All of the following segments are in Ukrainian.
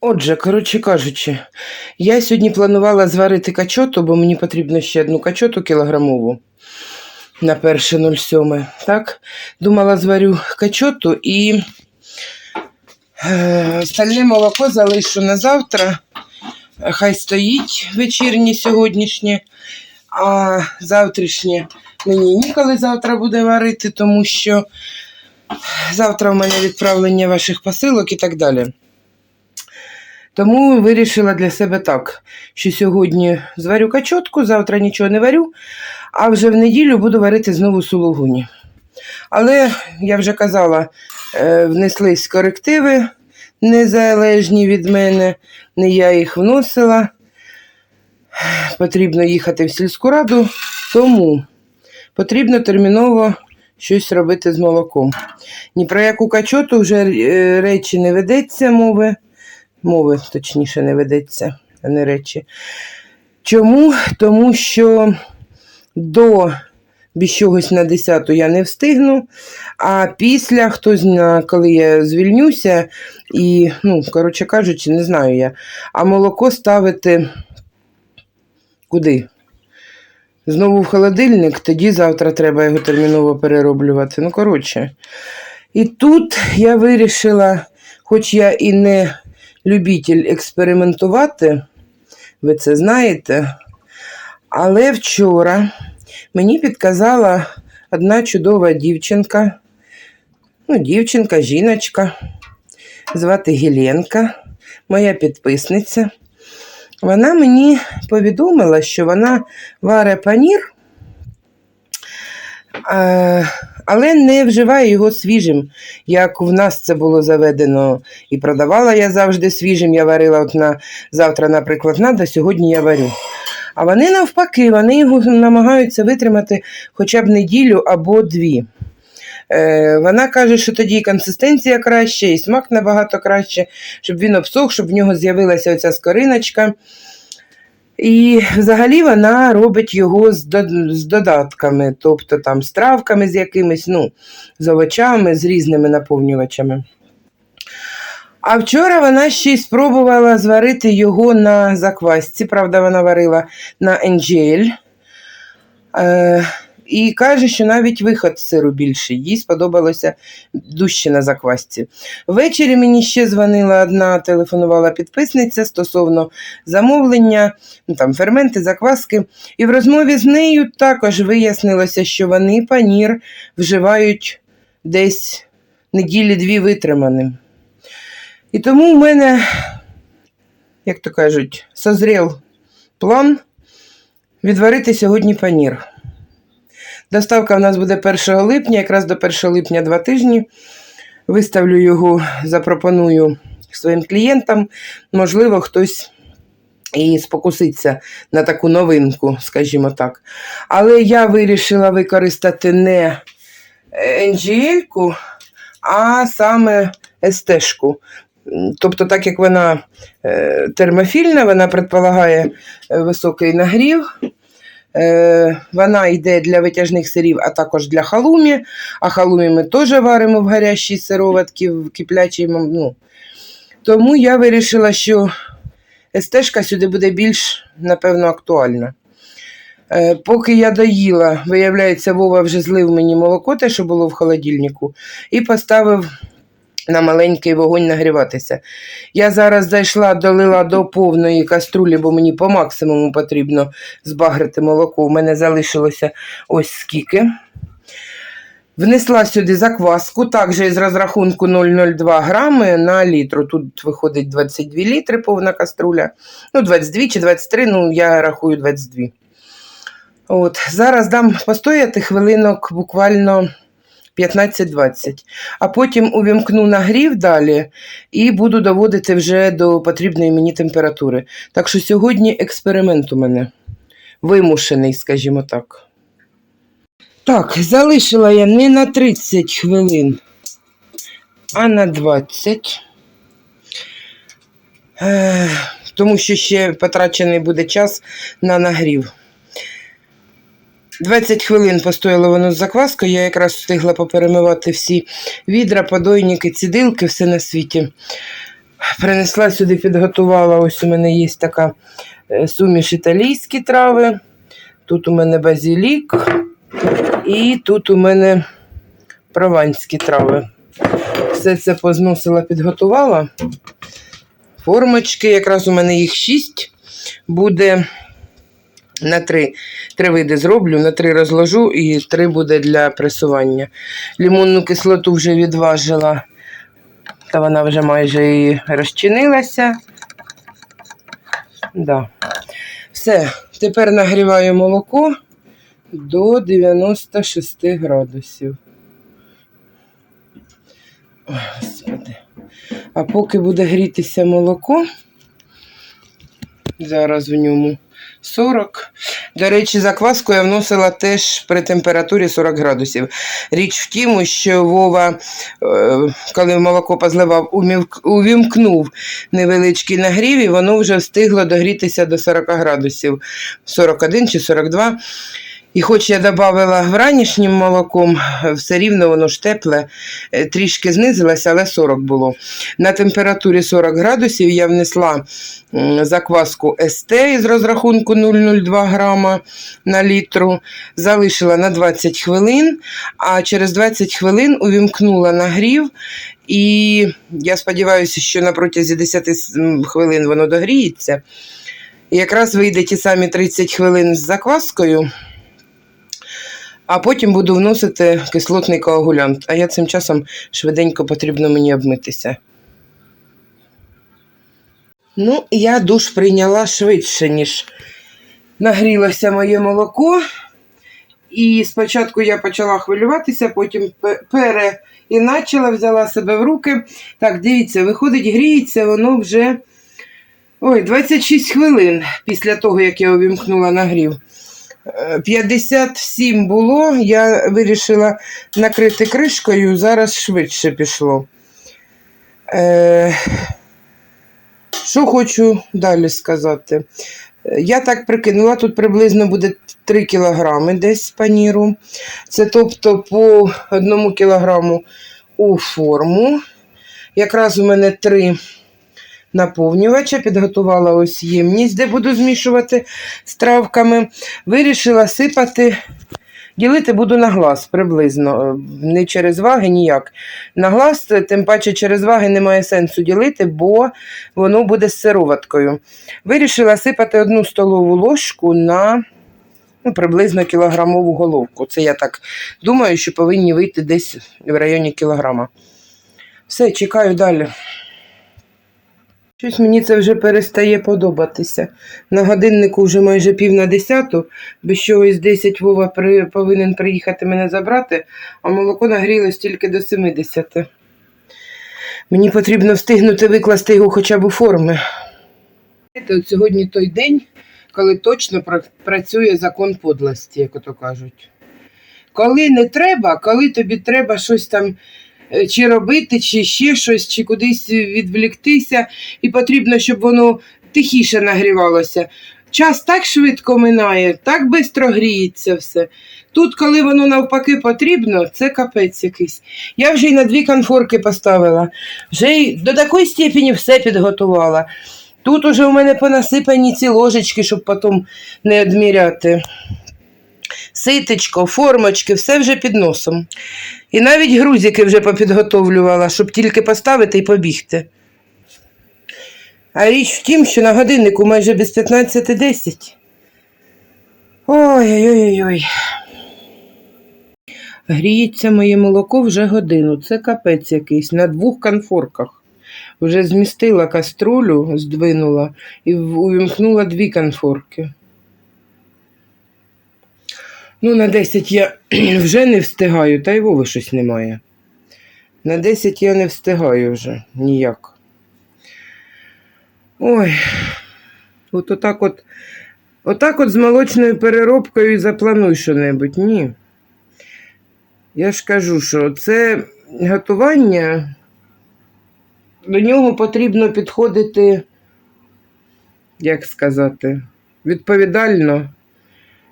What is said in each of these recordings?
Отже, коротше кажучи, я сьогодні планувала зварити качоту, бо мені потрібно ще одну качоту кілограмову на 1.07. Так, думала, зварю качоту і е, стальне молоко залишу на завтра. Хай стоїть вечірнє сьогоднішнє, а завтрашнє мені ніколи завтра буде варити, тому що завтра в мене відправлення ваших посилок і так далі. Тому вирішила для себе так, що сьогодні зварю качотку, завтра нічого не варю, а вже в неділю буду варити знову сулугуні. Але, я вже казала, е, внеслись корективи незалежні від мене, не я їх вносила. Потрібно їхати в сільську раду, тому потрібно терміново щось робити з молоком. Ні про яку качоту вже е, речі не ведеться мови мови, точніше, не ведеться, а не речі. Чому? Тому що до без чогось на 10 я не встигну, а після, хто зна, коли я звільнюся, і, ну, коротше кажучи, не знаю я. А молоко ставити куди? Знову в холодильник, тоді завтра треба його терміново перероблювати. Ну, коротше. І тут я вирішила, хоч я і не любитель експериментувати, ви це знаєте. Але вчора мені підказала одна чудова дівчинка, ну, дівчинка, жіночка, звати Геленка, моя підписниця. Вона мені повідомила, що вона варе панір, але не вживає його свіжим, як в нас це було заведено. І продавала я завжди свіжим. Я варила от на завтра, наприклад, надо, сьогодні я варю. А вони навпаки, вони його намагаються витримати хоча б неділю або дві. Е, Вона каже, що тоді і консистенція краще, і смак набагато краще, щоб він обсох, щоб в нього з'явилася оця скориночка. І взагалі вона робить його з, до- з додатками, тобто там з травками з якимись, ну, з овочами, з різними наповнювачами. А вчора вона ще й спробувала зварити його на заквасці. Правда, вона варила на енджель. Е, і каже, що навіть виход сиру більший. Їй сподобалося дужче на заквасці. Ввечері мені ще дзвонила одна, телефонувала підписниця стосовно замовлення, ну, там ферменти, закваски. І в розмові з нею також вияснилося, що вони панір вживають десь неділі-дві витриманим. І тому в мене, як то кажуть, созрів план відварити сьогодні панір. Доставка в нас буде 1 липня, якраз до 1 липня два тижні. Виставлю його, запропоную своїм клієнтам. Можливо, хтось і спокуситься на таку новинку, скажімо так. Але я вирішила використати не NGL-ку, а саме естешку. Тобто, так як вона е, термофільна, вона предполагає е, високий нагрів. Е, Вона йде для витяжних сирів, а також для халумі. А халумі ми теж варимо в гарячій сироватці, в киплячій. Ну. Тому я вирішила, що естежка сюди буде більш, напевно, актуальна. Поки я доїла, виявляється, Вова вже злив мені молоко, те, що було в холодильнику, і поставив на маленький вогонь нагріватися. Я зараз зайшла, долила до повної каструлі, бо мені по максимуму потрібно збагрити молоко. У мене залишилося ось скільки. Внесла сюди закваску, також із розрахунку 0,02 грами на літру. Тут виходить 22 літри повна каструля. Ну, 22 чи 23, ну я рахую 22. От, Зараз дам постояти хвилинок буквально 15-20. А потім увімкну нагрів далі і буду доводити вже до потрібної мені температури. Так що сьогодні експеримент у мене вимушений, скажімо так. Так, залишила я не на 30 хвилин, а на 20. Е, тому що ще потрачений буде час на нагрів. 20 хвилин постояло воно з закваскою, я якраз встигла поперемивати всі відра, подойники, цідилки, все на світі. Принесла сюди, підготувала. Ось у мене є така е, суміш італійські трави. Тут у мене базілік, і тут у мене прованські трави. Все це позносила, підготувала. Формочки, якраз у мене їх шість. Буде на три, три види зроблю, на три розложу і три буде для пресування. Лімонну кислоту вже відважила, та вона вже майже і розчинилася. Да. Все, тепер нагріваю молоко до 96 градусів. Ой, Господи. А поки буде грітися молоко, зараз в ньому 40. До речі, закваску я вносила теж при температурі 40 градусів. Річ в тім, що Вова, е, коли молоко позливав, увімкнув невеличкий нагрів, і воно вже встигло догрітися до 40 градусів, 41 чи 42. І хоч я додавала вранішнім молоком, все рівно воно ж тепле, е, трішки знизилося, але 40 було. На температурі 40 градусів я внесла закваску СТ із розрахунку 0,02 грама на літру, залишила на 20 хвилин, а через 20 хвилин увімкнула нагрів. І я сподіваюся, що на протязі 10 хвилин воно догріється. І якраз вийде ті самі 30 хвилин з закваскою. А потім буду вносити кислотний коагулянт. А я цим часом швиденько потрібно мені обмитися. Ну, я душ прийняла швидше, ніж нагрілося моє молоко. І спочатку я почала хвилюватися, потім пе- переіначила, взяла себе в руки. Так, дивіться, виходить, гріється, воно вже ой, 26 хвилин після того, як я увімкнула нагрів. Е, 57 було, я вирішила накрити кришкою, зараз швидше пішло. Е, що хочу далі сказати? Я так прикинула, тут приблизно буде 3 кілограми десь паніру. Це тобто по 1 кілограму у форму. Якраз у мене 3 наповнювача, підготувала ось ємність, де буду змішувати з травками. Вирішила сипати, ділити буду на глаз приблизно, е, не через ваги ніяк. На глаз, е, тим паче через ваги немає сенсу ділити, бо воно буде з сироваткою. Вирішила сипати одну столову ложку на ну, приблизно кілограмову головку. Це я так думаю, що повинні вийти десь в районі кілограма. Все, чекаю далі. Щось мені це вже перестає подобатися. На годиннику вже майже пів на десяту, без чогось 10 Вова при... повинен приїхати мене забрати, а молоко нагрілось тільки до 70. Мені потрібно встигнути викласти його хоча б у форми. От сьогодні той день, коли точно працює закон подлості, як ото кажуть. Коли не треба, коли тобі треба щось там чи робити, чи ще щось, чи кудись відвліктися, і потрібно, щоб воно тихіше нагрівалося. Час так швидко минає, так швидко гріється все. Тут, коли воно навпаки потрібно, це капець якийсь. Я вже й на дві конфорки поставила, вже й до такої степені все підготувала. Тут уже у мене понасипані ці ложечки, щоб потім не відміряти. Ситечко, формочки, все вже під носом. І навіть грузики вже попідготовлювала, щоб тільки поставити і побігти. А річ в тім, що на годиннику майже без 15.10. Ой-ой-ой. Гріється моє молоко вже годину. Це капець якийсь на двох конфорках. Вже змістила каструлю, здвинула і увімкнула дві конфорки. Ну, на 10 я вже не встигаю, та й Вови щось немає. На 10 я не встигаю вже ніяк. Ой, от отак от, отак от з молочною переробкою і заплануй що-небудь. Ні. Я ж кажу, що це готування, до нього потрібно підходити як сказати, відповідально,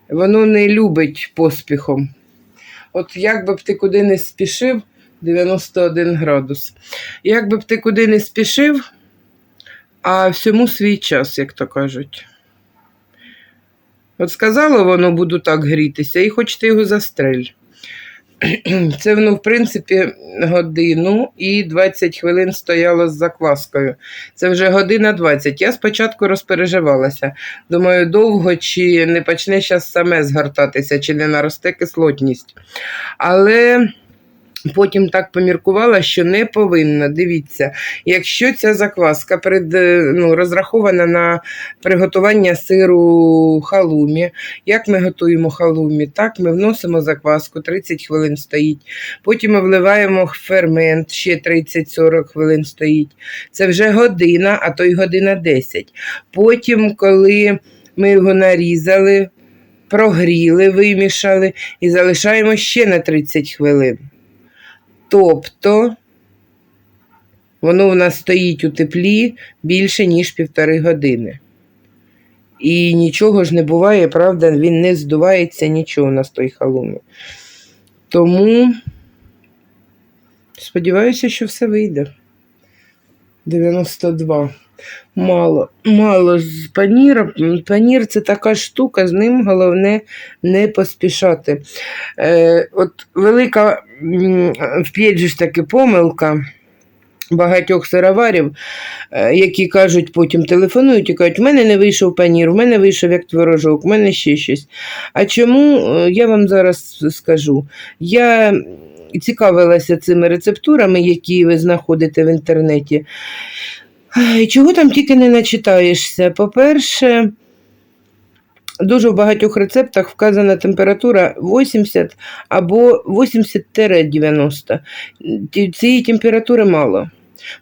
воно не любить поспіхом. От як би б ти куди не спішив, 91 градус. Як би б ти куди не спішив, а всьому свій час, як то кажуть. От сказало воно буду так грітися, і хоч ти його застрель. Це воно, в принципі, годину і 20 хвилин стояло з закваскою. Це вже година 20. Я спочатку розпереживалася. Думаю, довго чи не почне зараз саме згортатися, чи не наросте кислотність. Але потім так поміркувала, що не повинна. Дивіться, якщо ця закваска перед, е, ну, розрахована на приготування сиру халумі, як ми готуємо халумі? Так, ми вносимо закваску, 30 хвилин стоїть. Потім ми вливаємо фермент, ще 30-40 хвилин стоїть. Це вже година, а то й година 10. Потім, коли ми його нарізали, прогріли, вимішали і залишаємо ще на 30 хвилин. Тобто воно у нас стоїть у теплі більше, ніж півтори години. І нічого ж не буває, правда, він не здувається нічого на той халумі. Тому сподіваюся, що все вийде. 92. Мало, мало з паніра. Панір це така штука, з ним головне не поспішати. Е, от велика м, ж таки помилка багатьох сироварів, е, які кажуть, потім телефонують і кажуть, в мене не вийшов панір, в мене вийшов як творожок, в мене ще щось. А чому Е, я вам зараз скажу? Я цікавилася цими рецептурами, які ви знаходите в інтернеті. Ай, Чого там тільки не начитаєшся? По-перше, дуже в багатьох рецептах вказана температура 80 або 80-90. Цієї температури мало.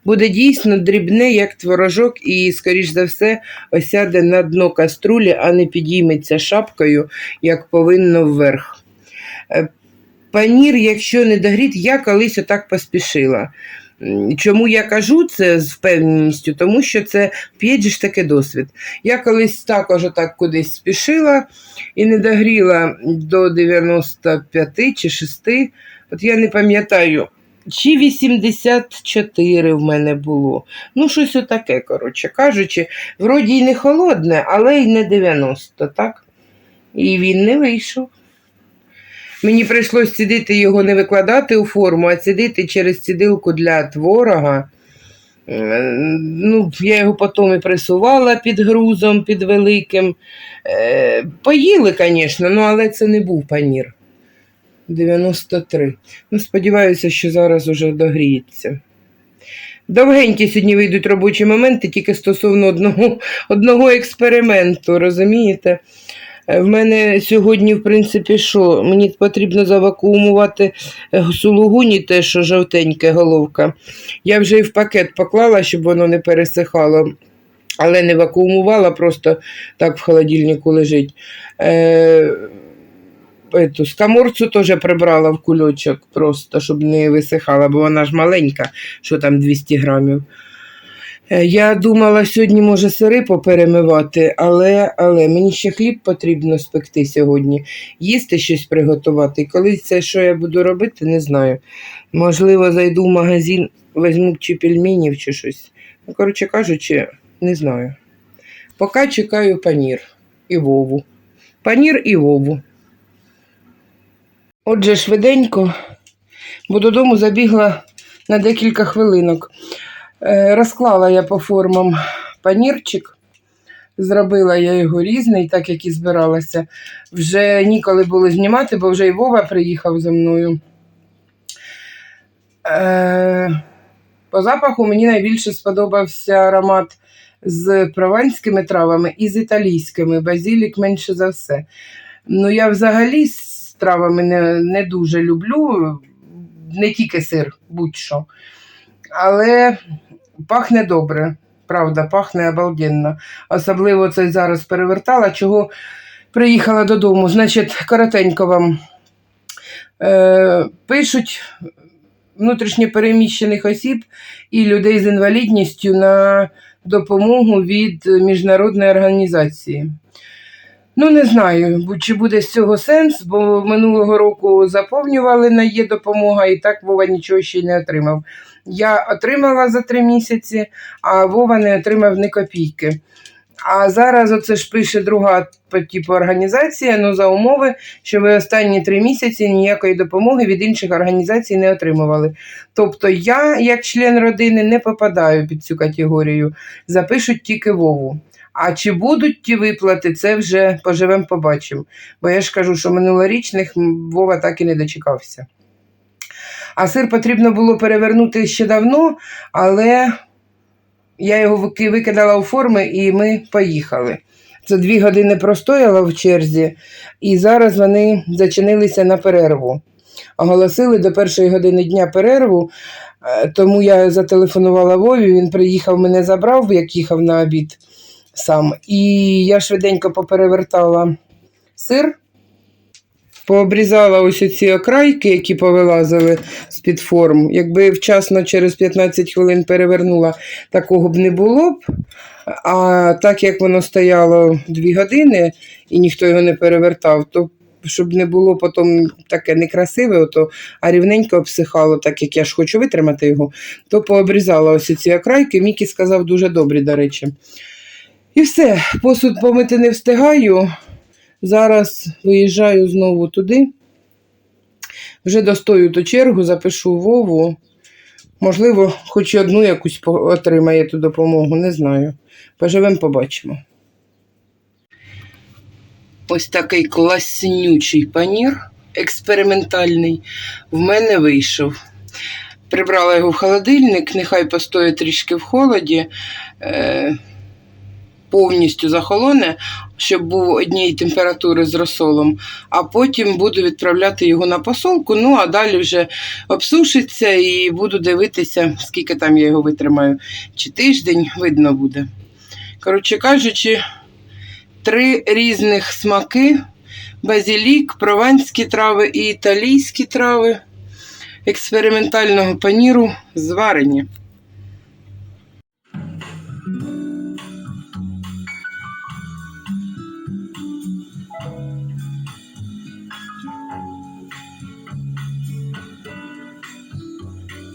Буде дійсно дрібне, як творожок, і, скоріш за все, осяде на дно каструлі, а не підійметься шапкою, як повинно вверх. Е, Панір, якщо не догріт, я колись отак поспішила. Чому я кажу це з впевненістю? Тому що це п'єджі ж таки досвід. Я колись також отак кудись спішила і не догріла до 95 чи 6. От я не пам'ятаю, чи 84 в мене було. Ну, щось отаке, коротше кажучи. Вроді й не холодне, але й не 90, так? І він не вийшов. Мені прийшлось цідити його не викладати у форму, а цідити через цідилку для творога. Е, Ну, я його потім і пресувала під грузом, під великим. Е, Поїли, звісно, ну, але це не був панір. 93. Ну, сподіваюся, що зараз уже догріється. Довгенькі сьогодні вийдуть робочі моменти тільки стосовно одного, одного експерименту, розумієте? Е, В мене сьогодні, в принципі, що? Мені потрібно завакуумувати е, сулугуні, те, що жовтеньке головка. Я вже і в пакет поклала, щоб воно не пересихало, але не вакуумувала, просто так в холодильнику лежить. Е, Эту, скаморцю теж прибрала в кульочок, просто, щоб не висихала, бо вона ж маленька, що там 200 грамів. Е, Я думала сьогодні, може, сири поперемивати, але, але мені ще хліб потрібно спекти сьогодні, їсти щось приготувати. Коли це, що я буду робити, не знаю. Можливо, зайду в магазин, візьму чи пельменів, чи щось. Ну, коротше кажучи, не знаю. Поки чекаю панір і Вову. Панір і Вову. Отже, швиденько, бо додому забігла на декілька хвилинок. Е, Розклала я по формам панірчик, зробила я його різний, так як і збиралася. Вже ніколи було знімати, бо вже і Вова приїхав за мною. Е, По запаху мені найбільше сподобався аромат з прованськими травами і з італійськими. Базілік менше за все. Ну, я взагалі з травами не, не дуже люблю, не тільки сир, будь-що. Але пахне добре, правда, пахне обалденно. Особливо це зараз перевертала, чого приїхала додому. Значить, коротенько вам е, пишуть внутрішньо переміщених осіб і людей з інвалідністю на допомогу від міжнародної організації. Ну, не знаю, чи буде з цього сенс, бо минулого року заповнювали на є допомога, і так Вова нічого ще й не отримав. Я отримала за три місяці, а Вова не отримав ні копійки. А зараз оце ж пише друга типу організація, ну за умови, що ви останні три місяці ніякої допомоги від інших організацій не отримували. Тобто я, як член родини, не попадаю під цю категорію, запишуть тільки Вову. А чи будуть ті виплати, це вже поживемо, побачимо. Бо я ж кажу, що минулорічних Вова так і не дочекався. А сир потрібно було перевернути ще давно, але я його викидала у форми і ми поїхали. Це дві години простояла в черзі, і зараз вони зачинилися на перерву. Оголосили до першої години дня перерву, е, тому я зателефонувала Вові, він приїхав, мене забрав, як їхав на обід сам. І я швиденько поперевертала сир, пообрізала ось ці окрайки, які повилазили з-під форм. Якби вчасно через 15 хвилин перевернула, такого б не було б. А так як воно стояло 2 години і ніхто його не перевертав, то щоб не було потім таке некрасиве, ото, а рівненько обсихало, так як я ж хочу витримати його, то пообрізала ось ці окрайки. Мікі сказав дуже добрі, до речі. І все, посуд помити не встигаю. Зараз виїжджаю знову туди. Вже достою ту чергу, запишу Вову. Можливо, хоч одну якусь отримає ту допомогу, не знаю. Поживемо, побачимо. Ось такий класнючий панір експериментальний в мене вийшов. Прибрала його в холодильник, нехай постоїть трішки в холоді, е, повністю захолоне, щоб був однієї температури з розсолом, а потім буду відправляти його на посолку. Ну, а далі вже обсушиться і буду дивитися, скільки там я його витримаю. Чи тиждень видно буде. Коротше кажучи, три різних смаки: базілік, прованські трави і італійські трави експериментального паніру зварені.